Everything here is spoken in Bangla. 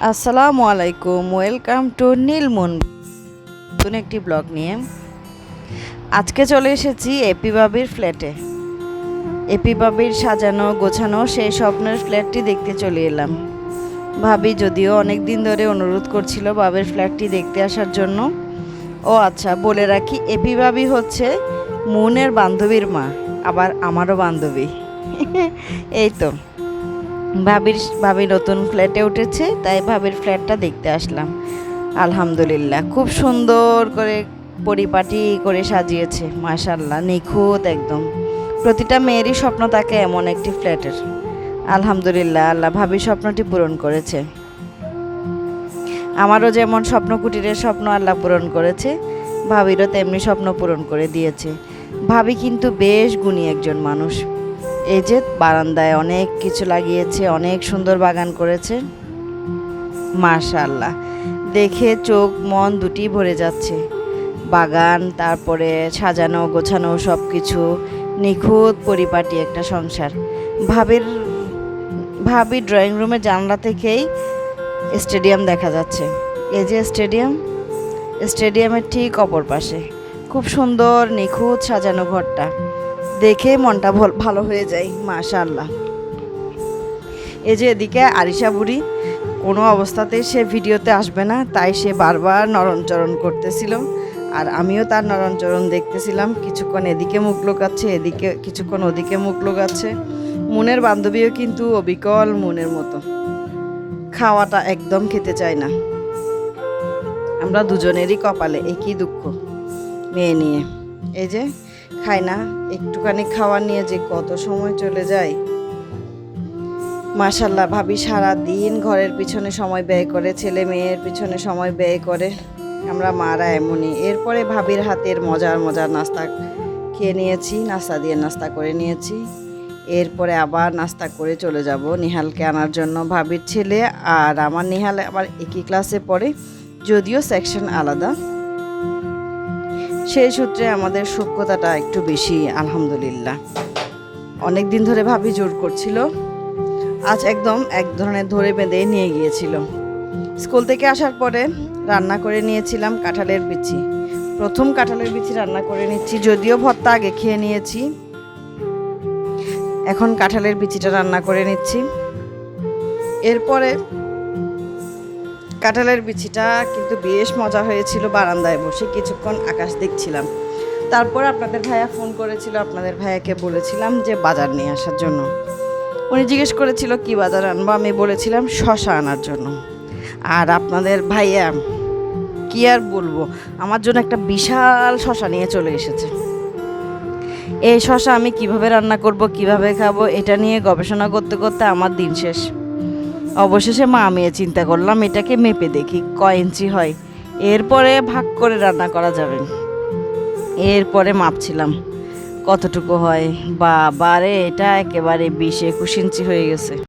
আসসালামু আলাইকুম, ওয়েলকাম টু নীলমুন নতুন একটি ব্লগ নিয়ে। আজকে চলে এসেছি এপি বাবির ফ্ল্যাটে। এপি বাবির সাজানো, গোছানো সেই স্বপ্নের ফ্ল্যাটটি দেখতে চলে এলাম। ভাবি যদিও অনেক দিন ধরে অনুরোধ করছিল বাবের ফ্ল্যাটটি দেখতে আসার জন্য। ও আচ্ছা বলে রাখি, এপি বাবি হচ্ছে মুনের বান্ধবীর মা, আবার আমারও বান্ধবী। এই তো। ভাবির, ভাবি নতুন ফ্ল্যাটে উঠেছে, তাই ভাবির ফ্ল্যাটটা দেখতে আসলাম। আলহামদুলিল্লাহ, খুব সুন্দর করে পরিপাটি করে সাজিয়েছে মাশাল্লাহ নিখুঁত একদম। প্রতিটা মেয়েরই স্বপ্ন থাকে এমন একটি ফ্ল্যাটের। আলহামদুলিল্লাহ, আল্লাহ ভাবি স্বপ্নটি পূরণ করেছে। আমারও যেমন স্বপ্ন কুটিরের স্বপ্ন আল্লাহ পূরণ করেছে, ভাবিরও তেমনি স্বপ্ন পূরণ করে দিয়েছে। ভাবি কিন্তু বেশ গুণী একজন মানুষ। এই যে বারান্দায় অনেক কিছু লাগিয়েছে, অনেক সুন্দর বাগান করেছে। মাশাল্লাহ দেখে চোখ মন দুটি ভরে যাচ্ছে। বাগান, তারপরে সাজানো, গোছানো সব কিছু নিখুঁত পরিপাটি একটা সংসার। ভাবির, ভাবি ড্রয়িং রুমের জানলা থেকেই স্টেডিয়াম দেখা যাচ্ছে। এই যে স্টেডিয়াম, স্টেডিয়ামের ঠিক অপর পাশে। খুব সুন্দর, নিখুঁত সাজানো ঘরটা। দেখে মনটা ভল- হয়ে যায় মাশাল্লাহ এই যে এদিকে আরিশা বুড়ি, কোনো অবস্থাতেই সে ভিডিওতে আসবে না, তাই সে বারবার নরণচরণ করতেছিল। আর আমিও তার নরণচরণ দেখতেছিলাম, কিছুক্ষণ এদিকে মুখ লোকাচ্ছে, এদিকে কিছুক্ষণ ওদিকে মুখ লোকাচ্ছে। মনের বান্ধবীও কিন্তু অবিকল মনের মতো। খাওয়াটা একদম খেতে চায় না। আমরা দুজনেরই কপালে একই দুঃখ, মেয়ে নিয়ে। এই যে খায় না। একটুখানি খাওয়া নিয়ে যে কত সময় চলে যায়। মাশাল্লাহ, ভাবি সারা দিন ঘরের পিছনে সময় ব্যয় করে, ছেলে মেয়ের পিছনে সময় ব্যয় করে। আমরা মারা এমনই। এরপরে ভাবির হাতের মজার মজার নাস্তা খেয়ে নিয়েছি, নাস্তা দিয়ে নাস্তা করে নিয়েছি। এরপরে আবার নাস্তা করে চলে যাব নিহালকে আনার জন্য। ভাবির ছেলে আর আমার নিহাল আবার একই ক্লাসে পড়ে, যদিও সেকশন আলাদা। সেই সূত্রে আমাদের সূক্ষ্মতাটা একটু বেশি, আলহামদুলিল্লাহ। অনেক দিন ধরে ভাবি জোর করছিল, আজ একদম এক ধরনের ধরে বেঁধে নিয়ে গিয়েছিল। স্কুল থেকে আসার পরে রান্না করে নিয়েছিলাম কাঁঠালের বিচি। প্রথম কাঁঠালের বিচি রান্না করে নিচ্ছি, যদিও ভর্তা আগে খেয়ে নিয়েছি। এখন কাঁঠালের বিচিটা রান্না করে নিচ্ছি। এরপরে কাঁঠালের বিচিটা কিন্তু বেশ মজা হয়েছিল বারান্দায় বসে, কিছুক্ষণ আকাশ দেখছিলাম। তারপর আপনাদের ভাইয়া ফোন করেছিল, আপনাদের ভাইয়াকে বলেছিলাম যে বাজার নিয়ে আসার জন্য। উনি জিজ্ঞেস করেছিল, কি বাজার আনব? আমি বলেছিলাম, শশা আনার জন্য। আর আপনাদের ভাইয়া, কি আর বলব? আমার জন্য একটা বিশাল শশা নিয়ে চলে এসেছে। এই শশা আমি কীভাবে রান্না করব, কীভাবে খাব, এটা নিয়ে গবেষণা করতে করতে আমার দিন শেষ। অবশেষে মা আমি চিন্তা করলাম, এটাকে মেপে দেখি ক ইঞ্চি হয়। এরপরে ভাগ করে রান্না করা যাবে। এরপরে মাপছিলাম, কতটুকু হয়? বা বারে এটা একেবারে বিশ একুশ ইঞ্চি হয়ে গেছে।